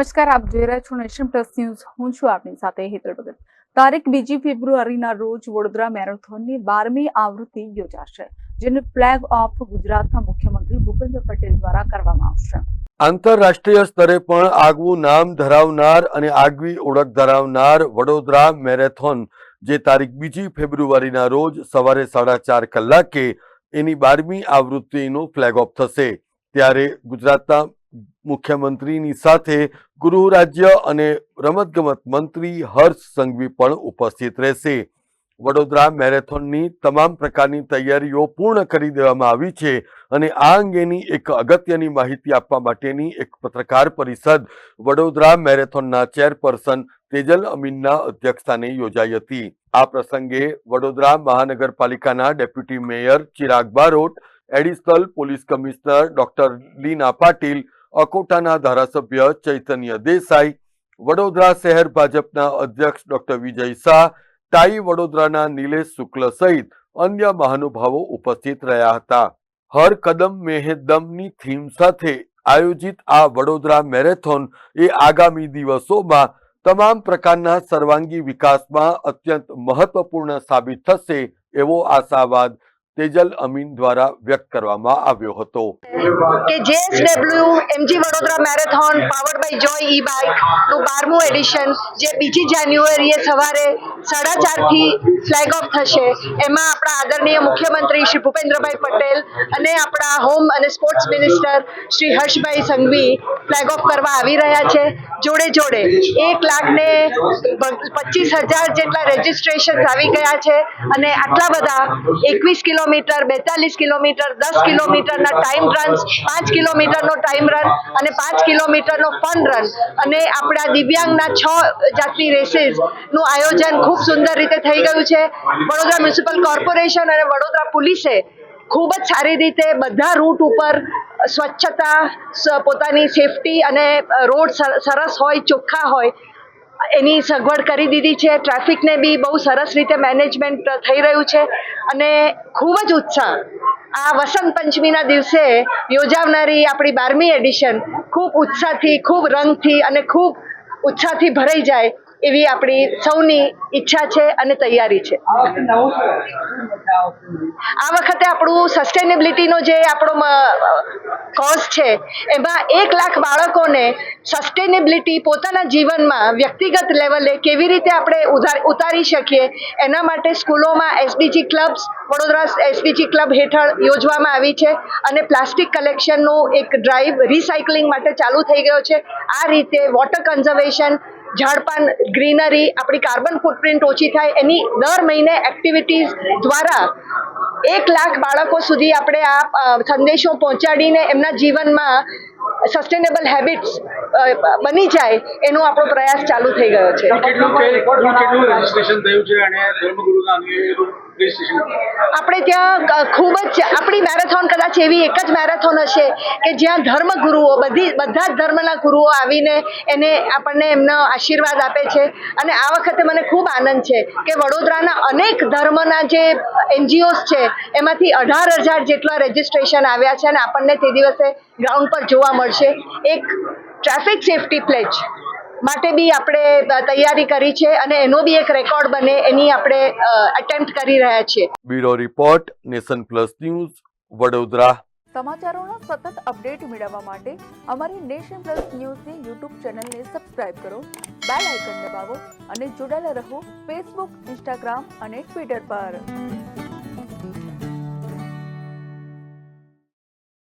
નમસ્કાર, આપ જોઈ રહ્યા છો નેશન પ્લસ ન્યૂઝ. હું છું આપની સાથે હેતલ ભગત. તારીખ બીજી ફેબ્રુઆરીના રોજ વડોદરા મેરેથોનની બારમી આવૃત્તિ યોજાશે, જેને ફ્લેગ ઓફ ગુજરાતના મુખ્યમંત્રી ભૂપેન્દ્ર પટેલ દ્વારા કરવામાં આવશે. આંતરરાષ્ટ્રીય સ્તરે પણ આગવું નામ ધરાવનાર અને આગવી ઓળખ ધરાવનાર વડોદરા મેરેથોન, જે તારીખ બીજી ફેબ્રુઆરીના રોજ સવારે સાડા ચાર કલાકે એની બારમી આવૃત્તિનો ફ્લેગ ઓફ થશે. ત્યારે ગુજરાતના મુખ્યમંત્રીની સાથે ગૃહ રાજ્ય અને રમતગમત મંત્રી હર્ષ સંઘવી પણ ઉપસ્થિત રહેશે. વડોદરા મેરેથોનની તમામ પ્રકારની તૈયારીઓ પૂર્ણ કરી દેવામાં આવી છે અને આ અંગેની એક અગત્યની માહિતી આપવા માટેની એક પત્રકાર પરિષદ વડોદરા મેરેથોનના ચેરપર્સન તેજલ અમીનના અધ્યક્ષસ્થાને યોજાઈ હતી. આ પ્રસંગે વડોદરા મહાનગરપાલિકાના deputy mayor Chirag Barot, additional police commissioner doctor Leena Patil અકોટાના ધારાસભ્ય ચૈતન્ય દેસાઈ, વડોદરા શહેર ભાજપના અધ્યક્ષ ડોક્ટર વિજય શાહ ટાઈ વડોદરાના નિલેશ શુક્લ સહિત અન્ય મહાનુભાવો ઉપસ્થિત રહ્યા હતા. હર કદમ મેહેદમની થીમ સાથે આયોજિત આ વડોદરા મેરેથોન એ આગામી દિવસોમાં તમામ પ્રકારના સર્વાંગી વિકાસમાં અત્યંત મહત્વપૂર્ણ સાબિત થશે એવો આશાવાદ તેજલ અમીન દ્વારા વ્યક્ત કરવામાં આવ્યો હતો. કે J S W M G Vadodara marathon powered by Joy e બાઇકનું બારમું એડિશન જે બીજી જાન્યુઆરીએ સવારે સાડા ચારથી ફ્લેગ ઓફ થશે. એમાં આપણા આદરણીય મુખ્યમંત્રી શ્રી ભૂપેન્દ્રભાઈ પટેલ અને આપણા હોમ અને sports minister Shri Harshbhai Sanghvi flag of કરવા આવી રહ્યા છે. જોડે જોડે એક લાખ ને પચીસ હજાર જેટલા રજીસ્ટ્રેશન આવી ગયા છે અને આટલા બધા એકવીસ કિલોમીટર બેતાલીસ કિલોમીટર દસ કિલોમીટરના ટાઈમ રન્સ પાંચ કિલોમીટરનો ટાઈમ રન અને પાંચ કિલોમીટરનો ફન રન અને આપણા દિવ્યાંગના છ જાતની રેસીસનું આયોજન ખૂબ સુંદર રીતે થઈ ગયું છે. વડોદરા મ્યુનિસિપલ કોર્પોરેશન અને વડોદરા પોલીસે ખૂબ જ સારી રીતે બધા રૂટ ઉપર સ્વચ્છતા પોતાની સેફટી અને રોડ સરસ હોય ચોખ્ખા હોય એની સગવડ કરી દીધી છે. ટ્રાફિકને બી બહુ સરસ રીતે મેનેજમેન્ટ થઈ રહ્યું છે અને ખૂબ જ ઉત્સાહ. આ વસંત પંચમીના દિવસે યોજાવનારી આપણી બારમી એડિશન ખૂબ ઉત્સાહથી, ખૂબ રંગથી અને ખૂબ ઉત્સાહથી ભરાઈ જાય એવી આપણી સૌની ઈચ્છા છે અને તૈયારી છે. આ વખતે આપણું સસ્ટેનેબિલિટીનો જે આપણો કોઝ છે, એમાં એક લાખ બાળકોને સસ્ટેનેબિલિટી પોતાના જીવનમાં વ્યક્તિગત લેવલે કેવી રીતે આપણે ઉતારી શકીએ, એના માટે સ્કૂલોમાં SDG clubs Vadodara SDG club હેઠળ યોજવામાં આવી છે, અને પ્લાસ્ટિક કલેક્શનનો એક ડ્રાઈવ રિસાયકલિંગ માટે ચાલુ થઈ ગયો છે. આ રીતે વોટર કન્ઝર્વેશન ઝાડપાન ગ્રીનરી, આપણી કાર્બન ફૂટપ્રિન્ટ ઓછી થાય, એની દર મહિને એક્ટિવિટીઝ દ્વારા એક લાખ બાળકો સુધી આપણે આ સંદેશો પહોંચાડીને એમના જીવનમાં સસ્ટેનેબલ હેબિટ્સ બની જાય એનો આપણો પ્રયાસ ચાલુ થઈ ગયો છે. આપણે ત્યાં ખૂબ જ આપણી મેરેથોન કદાચ એવી એક જ મેરેથોન હશે કે જ્યાં ધર્મગુરુઓ બધી બધા જ ધર્મના ગુરુઓ આવીને એને આપણને એમનો આશીર્વાદ આપે છે. અને આ વખતે મને ખૂબ આનંદ છે કે વડોદરાના અનેક ધર્મના જે એનજીઓસ છે એમાંથી અઢાર હજાર જેટલા રજીસ્ટ્રેશન આવ્યા છે અને આપણને તે દિવસે ગ્રાઉન્ડ પર જોવા મળશે. એક ટ્રાફિક સેફટી પ્લેચ માટે બી આપણે તૈયારી કરી છે અને એનો બી એક રેકોર્ડ બને એની આપણે અટેમ્પ્ટ કરી રહ્યા છીએ. Bureau report Nation plus news Vadodara. સમાચારોનો સતત અપડેટ મેળવવા માટે અમારી નેશન પ્લસ ન્યૂઝની યુટ્યુબ ચેનલને સબસ્ક્રાઇબ કરો બેલ આઇકન દબાવો અને જોડાયેલા રહો ફેસબુક ઇન્સ્ટાગ્રામ અને ટ્વિટર પર.